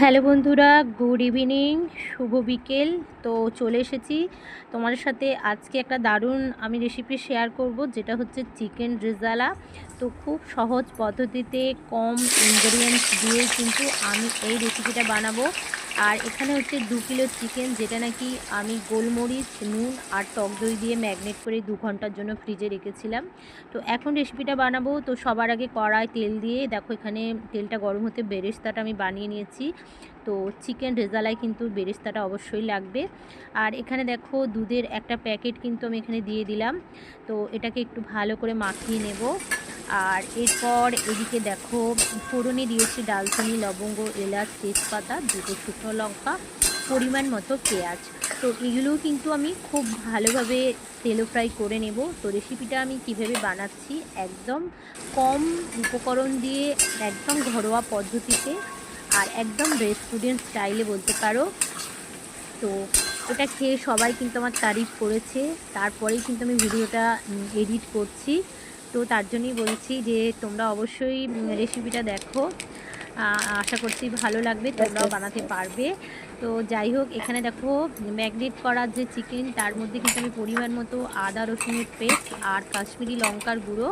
Hello বন্ধুরা, good evening, শুভ বিকেল। তো চলে এসেছি তোমাদের সাথে আজকে একটা দারুণ আমি রেসিপি শেয়ার করব, যেটা হচ্ছে চিকেন রেজালা তো খুব সহজ পদ্ধতিতে কম ইনগ্রিডিয়েন্টস দিয়ে কিন্তু আমি এই রেসিপিটা বানাবো। আর এখানে হচ্ছে দু কিলো চিকেন, যেটা নাকি আমি গোলমরিচ, নুন আর টক দই দিয়ে ম্যাগনেট করে দু ঘণ্টার জন্য ফ্রিজে রেখেছিলাম। তো এখন রেসিপিটা বানাবো। তো সবার আগে কড়াই তেল দিয়ে, দেখো এখানে তেলটা গরম হতে বেরেস্তাটা আমি বানিয়ে নিয়েছি। তো চিকেন রেজালায় কিন্তু বেরেস্তাটা অবশ্যই লাগবে। আর এখানে দেখো দুধের একটা প্যাকেট কিন্তু আমি এখানে দিয়ে দিলাম। তো এটাকে একটু ভালো করে মাখিয়ে নেব। আর এরপর এদিকে দেখো, ফোড়নে দিয়েছি ডালচিনি, লবঙ্গ, এলাচ, তেজপাতা, দুটো শুকনো লঙ্কা, পরিমাণ মতো পেঁয়াজ। তো এগুলোও কিন্তু আমি খুব ভালোভাবে তেলো ফ্রাই করে নেব। তো রেসিপিটা আমি কীভাবে বানাচ্ছি, একদম কম উপকরণ দিয়ে, একদম ঘরোয়া পদ্ধতিতে আর একদম রেস্টুরেন্ট স্টাইলে বলতে পারো। তো এটা খেয়ে সবাই কিন্তু আমার তারিফ করেছে। তারপরেই কিন্তু আমি ভিডিওটা এডিট করছি। তো তার জন্যই বলছি যে তোমরা অবশ্যই রেসিপিটা দেখো। আশা করছি ভালো লাগবে, তোমরাও বানাতে পারবে। তো যাই হোক, এখানে দেখো, ম্যাগনেট করার যে চিকেন তার মধ্যে কিন্তু আমি পরিমাণ মতো আদা, রসুনের পেস্ট আর কাশ্মীরি লঙ্কার গুঁড়ো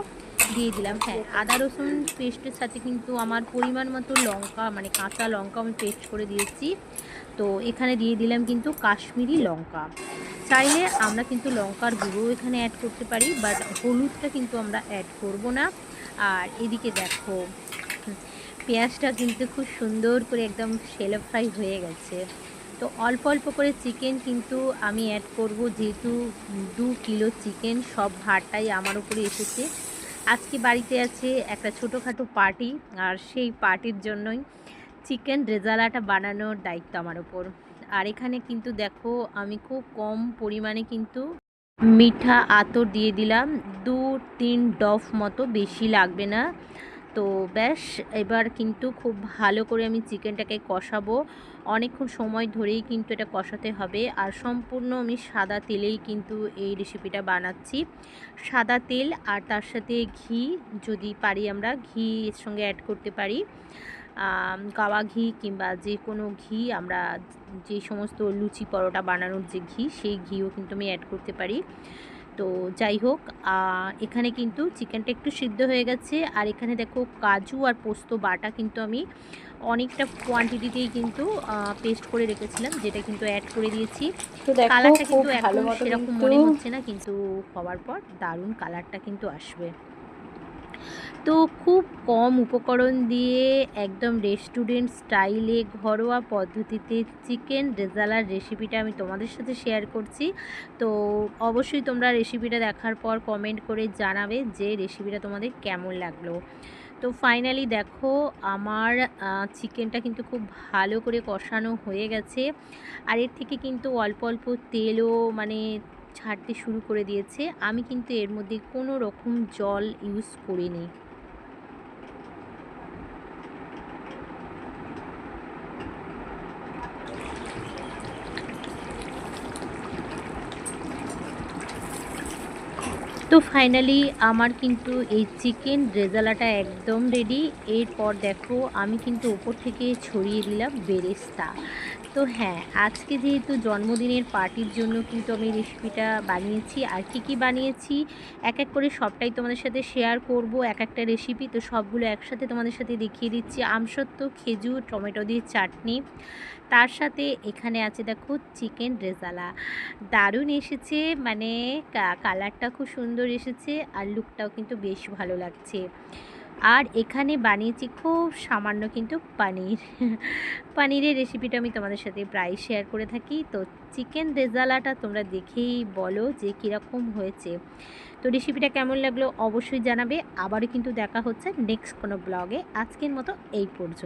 দিয়ে দিলাম। হ্যাঁ আদা, রসুন পেস্টের সাথে কিন্তু আমার পরিমাণ মতো লঙ্কা মানে কাঁচা লঙ্কা আমি পেস্ট করে দিয়েছি। তো এখানে দিয়ে দিলাম কিন্তু কাশ্মীরি লঙ্কা। চাইলে আমরা কিন্তু লঙ্কার গুঁড়ো এখানে অ্যাড করতে পারি বাট হলুদটা কিন্তু আমরা অ্যাড করব না। আর এদিকে দেখো, পেঁয়াজটা কিন্তু খুব সুন্দর করে একদম সেলো ফ্রাই হয়ে গেছে। তো অল্প অল্প করে চিকেন কিন্তু আমি অ্যাড করব, যেহেতু দু কিলো চিকেন সব ভাতটাই আমার উপরে এসেছে। আজকে বাড়িতে আছে একটা ছোটোখাটো পার্টি আর সেই পার্টির জন্যই চিকেন রেজালাটা বানানোর দায়িত্ব আমার ওপর আর এখানে কিন্তু দেখো আমি খুব কম পরিমাণে কিন্তু মিঠা আতর দিয়ে দিলাম। দু, তিন ডফ মতো বেশি লাগবে না। তো ব্যাস, এবার কিন্তু খুব ভালো করে আমি চিকেনটাকে কষাবো। অনেকক্ষণ সময় ধরেই কিন্তু এটা কষাতে হবে। আর সম্পূর্ণ আমি সাদা তেলেই কিন্তু এই রেসিপিটা বানাচ্ছি। সাদা তেল আর তার সাথে ঘি, যদি পারি আমরা ঘি এর সঙ্গে অ্যাড করতে পারি। গাওয়া ঘি কিংবা যে কোনো ঘি আমরা যে সমস্ত লুচি পরোটা বানানোর যে ঘি সেই ঘিও কিন্তু আমি অ্যাড করতে পারি। তো যাই হোক এখানে কিন্তু চিকেনটা একটু সিদ্ধ হয়ে গেছে। আর এখানে দেখো কাজু আর পোস্ত বাটা কিন্তু আমি অনেকটা কোয়ান্টিটিতেই কিন্তু পেস্ট করে রেখেছিলাম যেটা কিন্তু অ্যাড করে দিয়েছি। কালারটা কিন্তু এখন সেরকম মনে হচ্ছে না কিন্তু হওয়ার পর দারুণ কালারটা কিন্তু আসবে। তো খুব কম উপকরণ দিয়ে একদম রেস্টুরেন্ট স্টাইলে ঘরোয়া পদ্ধতিতে চিকেন রেজালার রেসিপিটা আমি তোমাদের সাথে শেয়ার করছি। তো অবশ্যই তোমরা রেসিপিটা দেখার পর কমেন্ট করে জানাবে যে রেসিপিটা তোমাদের কেমন লাগল। তো ফাইনালি দেখো, আমার চিকেনটা কিন্তু খুব ভালো করে কষানো হয়ে গেছে। আর এর থেকে কিন্তু অল্প অল্প তেলও মানে ছাড়তে শুরু করে দিয়েছে। আমি কিন্তু এর মধ্যে কোনো রকম জল ইউজ করিনি। তো ফাইনালি আমার কিন্তু এই চিকেন রেজালাটা একদম রেডি এরপর দেখো আমি কিন্তু ওপর থেকে ছড়িয়ে দিলাম বেরেস্তা। তো হ্যাঁ আজকে যেহেতু জন্মদিনের পার্টির জন্য কিন্তু আমি রেসিপিটা বানিয়েছি, আর কি কি বানিয়েছি এক এক করে সবটাই তোমাদের সাথে শেয়ার করব এক একটা রেসিপি তো সবগুলো একসাথে তোমাদের সাথে দেখিয়ে দিচ্ছি। আমসত্ব খেজুর, টমেটো দিয়ে চাটনি, তার সাথে এখানে আছে দেখো চিকেন রেজালা। দারুণ এসেছে মানে কালারটা খুব সুন্দর এসেছে, আর লুকটাও কিন্তু বেশ ভালো লাগছে। আর এখানে বানিয়েছি খুব সামান্য কিন্তু পানির। পানিরের রেসিপিটা আমি তোমাদের সাথে প্রায় শেয়ার করে থাকি। তো চিকেন রেজালাটা তোমরা দেখেই বলো যে কীরকম হয়েছে। তো রেসিপিটা কেমন লাগল অবশ্যই জানাবে। আবারও কিন্তু দেখা হচ্ছে নেক্সট কোনো ব্লগে আজকের মতো এই পর্যন্ত।